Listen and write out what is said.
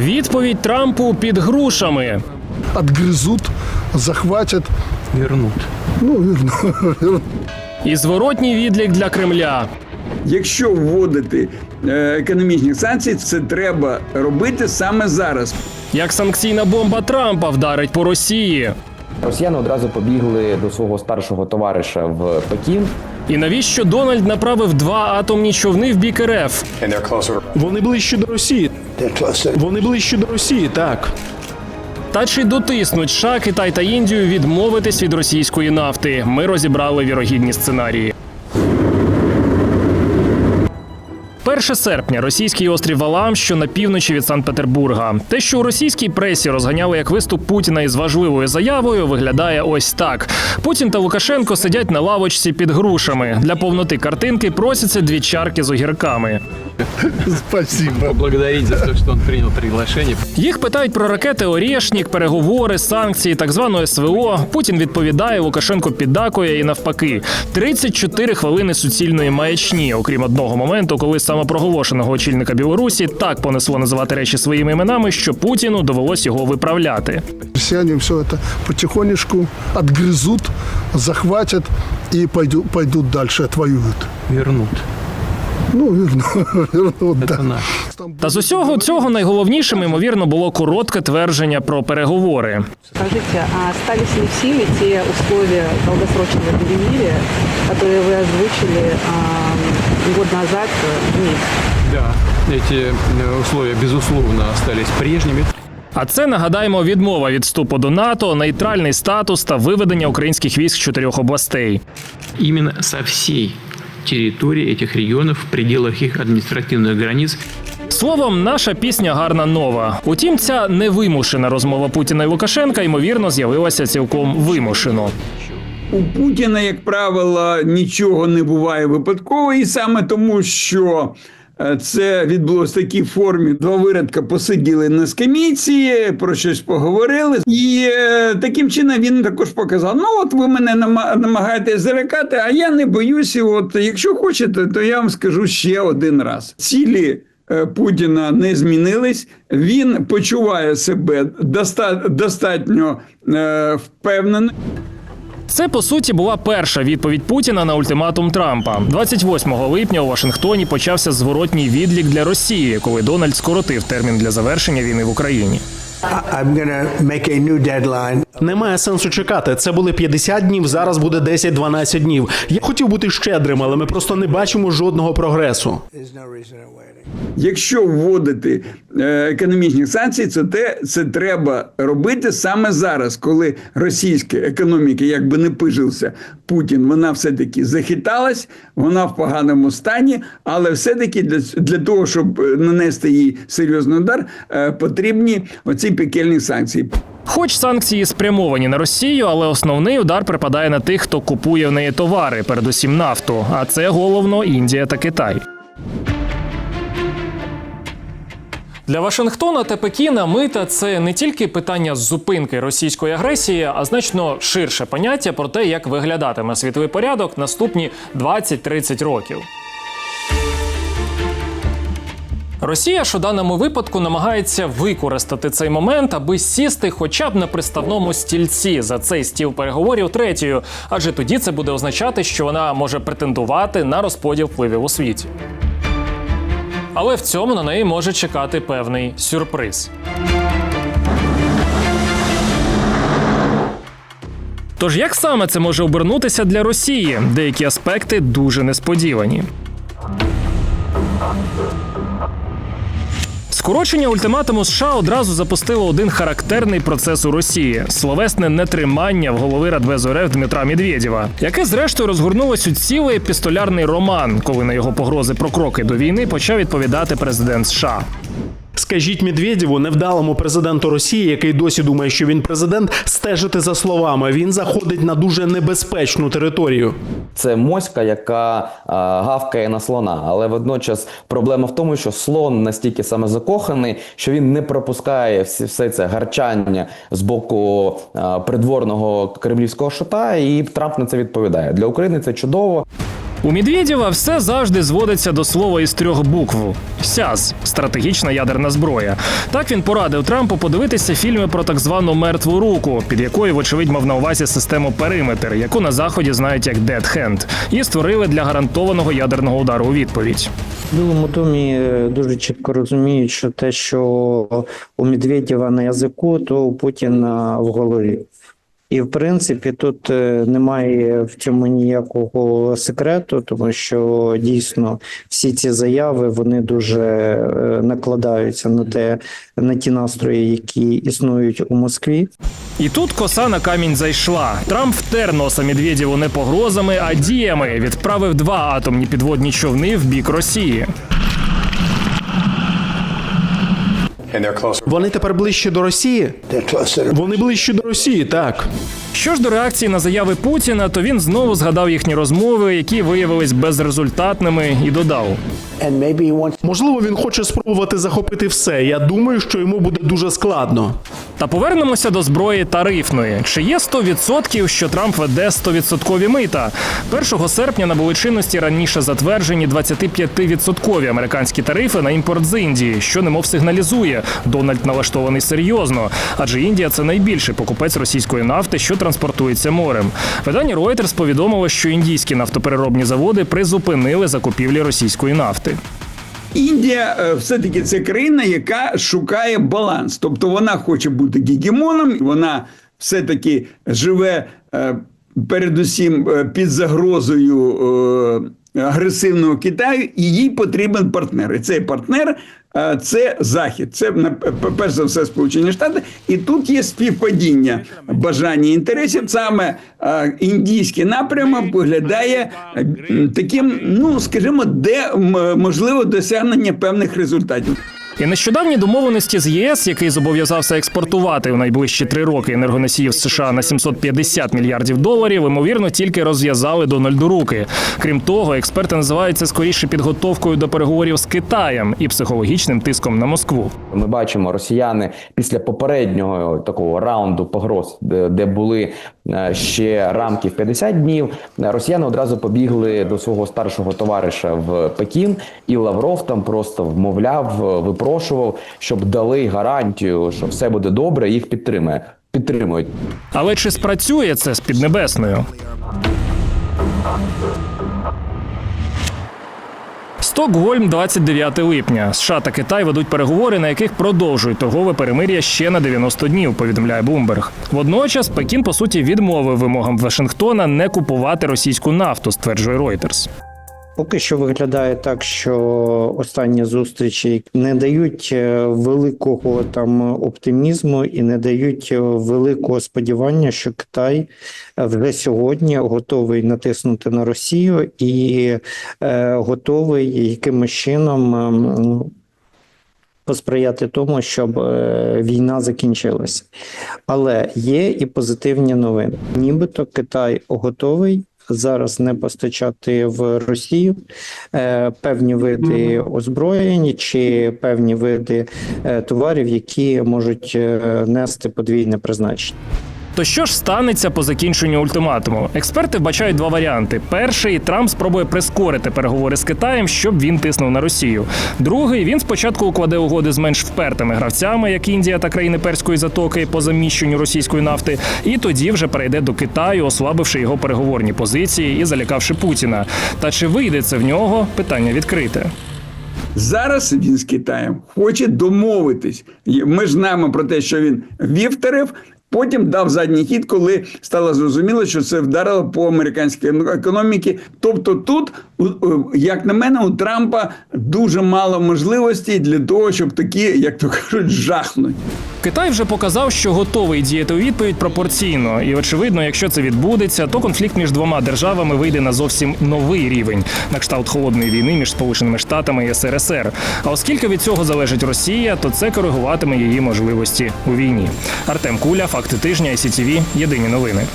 Відповідь Трампу під грушами. отгрызут, захватят, Вернут. ну, верну- І зворотній відлік для Кремля. Якщо вводити е, економічні санкції, це треба робити саме зараз. Як санкційна бомба Трампа вдарить по Росії. Росіяни одразу побігли до свого старшого товариша в Пекін. І навіщо Дональд направив два атомні човни в бік РФ? Вони ближче до Росії. Вони ближче до Росії, так. Та чи дотиснуть США, Китай та Індію відмовитись від російської нафти? Ми розібрали вірогідні сценарії. 1 серпня російський острів Алам, що на півночі від Санкт-Петербурга. Те, що у російській пресі розганяли як виступ Путіна із важливою заявою, виглядає ось так: Путін та Лукашенко сидять на лавочці під грушами. Для повноти картинки просяться дві чарки з огірками. Спасибо. Поблагодарить за то, что он принял приглашение. Їх питають про ракети Орєшнік, переговори, санкції, так званого СВО. Путін відповідає, Лукашенко піддакує і навпаки. 34 хвилини суцільної маячні, окрім одного моменту, коли самопроголошеного очільника Білорусі так понесло називати речі своїми іменами, що Путіну довелось його виправляти. Россияне все это потихонечку отгрызут, захватят и пойду, пойдут дальше, отвоюют. Вернут. Ну, верну, вернут, Это да. наш. Та з усього цього найголовнішим, ймовірно, було коротке твердження про переговори. Скажите, а остались ли в силе те условия долгосрочного перемирия, которые вы озвучили а, год назад э, в Минске? Да, эти э, условия, безусловно, остались прежними. А це нагадаємо відмова від вступу до НАТО, нейтральний статус та виведення українських військ з чотирьох областей. именно со всей территории этих регионов в пределах их административных границ Словом, наша пісня гарна нова. Утім, ця невимушена розмова Путіна і Лукашенка ймовірно з'явилася цілком вимушено. У Путіна, як правило, нічого не буває випадково, і саме тому, що це відбулося в такій формі. Два виродка посиділи на скамійці, про щось поговорили. І е, таким чином він також показав: ну, от ви мене нама- намагаєтесь зарекати, а я не боюся. От якщо хочете, то я вам скажу ще один раз. Цілі. е, Путіна не змінились. Він почуває себе доста- достатньо е, впевнено. Це по суті була перша відповідь Путіна на ультиматум Трампа. 28 липня у Вашингтоні почався зворотній відлік для Росії, коли Дональд скоротив термін для завершення війни в Україні. I'm going make a new deadline. Немає сенсу чекати. Це були 50 днів, зараз буде 10-12 днів. Я хотів бути щедрим, але ми просто не бачимо жодного прогресу. There's no reason I'm waiting. Якщо вводити е, економічні санкції, це те це треба робити саме зараз, коли російська економіка, як би не пижився Путін, вона все-таки захиталась, вона в поганому стані, але все-таки для, для того, щоб е, нанести їй серйозний удар, е, потрібні оці пекельні санкції. Хоч санкції спрямовані на Росію, але основний удар припадає на тих, хто купує в неї товари, передусім нафту. А це головно Індія та Китай. Для Вашингтона та Пекіна мита це не тільки питання зупинки російської агресії, а значно ширше поняття про те, як виглядатиме світовий порядок наступні 20-30 років. Росія ж у даному випадку намагається використати цей момент, аби сісти хоча б на приставному стільці за цей стіл переговорів третьою, адже тоді це буде означати, що вона може претендувати на розподіл впливів у світі. Але в цьому на неї може чекати певний сюрприз. Тож як саме це може обернутися для Росії? Деякі аспекти дуже несподівані. Скорочення ультиматуму США одразу запустило один характерний процес у Росії словесне нетримання в голови Радбезу РФ Дмитра Медведєва, яке зрештою розгорнулось у цілий епістолярний роман, коли на його погрози про кроки до війни почав відповідати президент США. Скажіть Медведєву, невдалому президенту Росії, який досі думає, що він президент, стежити за словами. Він заходить на дуже небезпечну територію. Це моська, яка а, гавкає на слона. Але водночас проблема в тому, що слон настільки саме закоханий, що він не пропускає всі, все це гарчання з боку а, придворного кремлівського шута, і Трамп на це відповідає. Для України це чудово. У Медведєва все завжди зводиться до слова із трьох букв: СЯЗ стратегічна ядерна зброя. Так він порадив Трампу подивитися фільми про так звану мертву руку, під якою, вочевидь, мав на увазі систему периметр, яку на заході знають як Dead Hand, і створили для гарантованого ядерного удару у відповідь. В Білому домі е, дуже чітко розуміють, що те, що у Медведєва на язику, то у Путіна в голові. І в принципі тут е, немає в цьому ніякого секрету, тому що дійсно всі ці заяви вони дуже е, накладаються на те на ті настрої, які існують у Москві. І тут коса на камінь зайшла. Трамп втер носа Медведєву не погрозами, а діями відправив два атомні підводні човни в бік Росії. Вони тепер ближче до Росії? Вони ближче до Росії, так. Що ж до реакції на заяви Путіна, то він знову згадав їхні розмови, які виявились безрезультатними, і додав: Можливо, він хоче спробувати захопити все. Я думаю, що йому буде дуже складно. Та повернемося до зброї тарифної. Чи є 100%, що Трамп веде 100% мита? 1 серпня набули чинності раніше затверджені 25% американські тарифи на імпорт з Індії, що немов сигналізує. Дональд налаштований серйозно, адже Індія це найбільший покупець російської нафти, що транспортується морем. Видання Reuters повідомило, що індійські нафтопереробні заводи призупинили закупівлі російської нафти. Індія е, все-таки це країна, яка шукає баланс. Тобто вона хоче бути гегемоном, вона все-таки живе е, передусім е, під загрозою агресивного Китаю, і їй потрібен партнер. І цей партнер це Захід, це перш за все Сполучені Штати. І тут є співпадіння бажання інтересів. Саме е, індійський напрямок виглядає е, таким, ну скажімо, де можливо досягнення певних результатів. І нещодавні домовленості з ЄС, який зобов'язався експортувати в найближчі три роки енергоносіїв США на 750 мільярдів доларів, ймовірно, тільки розв'язали Дональду руки. Крім того, експерти називають це скоріше підготовкою до переговорів з Китаєм і психологічним тиском на Москву. Ми бачимо, росіяни після попереднього такого раунду погроз, де, були ще рамки в 50 днів. е, Росіяни одразу побігли до свого старшого товариша в Пекін, і Лавров там просто вмовляв, е, випрошував, щоб дали гарантію, що все буде добре, їх підтримує. Підтримують. Але чи спрацює це з Піднебесною? Стокгольм, 29 липня. США та Китай ведуть переговори, на яких продовжують торгове перемир'я ще на 90 днів. Повідомляє Bloomberg. Водночас Пекін по суті відмовив вимогам Вашингтона не купувати російську нафту, стверджує Reuters. Поки що виглядає так, що останні зустрічі не дають е, великого там оптимізму і не дають е, великого сподівання, що Китай е, вже сьогодні готовий натиснути на Росію і е, готовий якимось чином. ем, Посприяти тому, щоб війна закінчилася, але є і позитивні новини. Нібито Китай готовий зараз не постачати в Росію е, певні види озброєнь чи певні види е, товарів, які можуть е, нести подвійне призначення. То що ж станеться по закінченню ультиматуму? Експерти вбачають два варіанти: перший Трамп спробує прискорити переговори з Китаєм, щоб він тиснув на Росію. Другий він спочатку укладе угоди з менш впертими гравцями, як Індія та країни перської затоки по заміщенню російської нафти, і тоді вже перейде до Китаю, ослабивши його переговорні позиції і залякавши Путіна. Та чи вийде це в нього? Питання відкрите. Зараз він з Китаєм хоче домовитись. Ми ж знаємо про те, що він тариф. Потім дав задній хід, коли стало зрозуміло, що це вдарило по американській економіці. Тобто, тут, як на мене, у Трампа дуже мало можливостей для того, щоб такі, як то кажуть, жахнуть. Китай вже показав, що готовий діяти у відповідь пропорційно, і очевидно, якщо це відбудеться, то конфлікт між двома державами вийде на зовсім новий рівень на кшталт холодної війни між Сполученими Штатами і СРСР. А оскільки від цього залежить Росія, то це коригуватиме її можливості у війні. Артем Куля, факти тижня, ICTV, Єдині новини.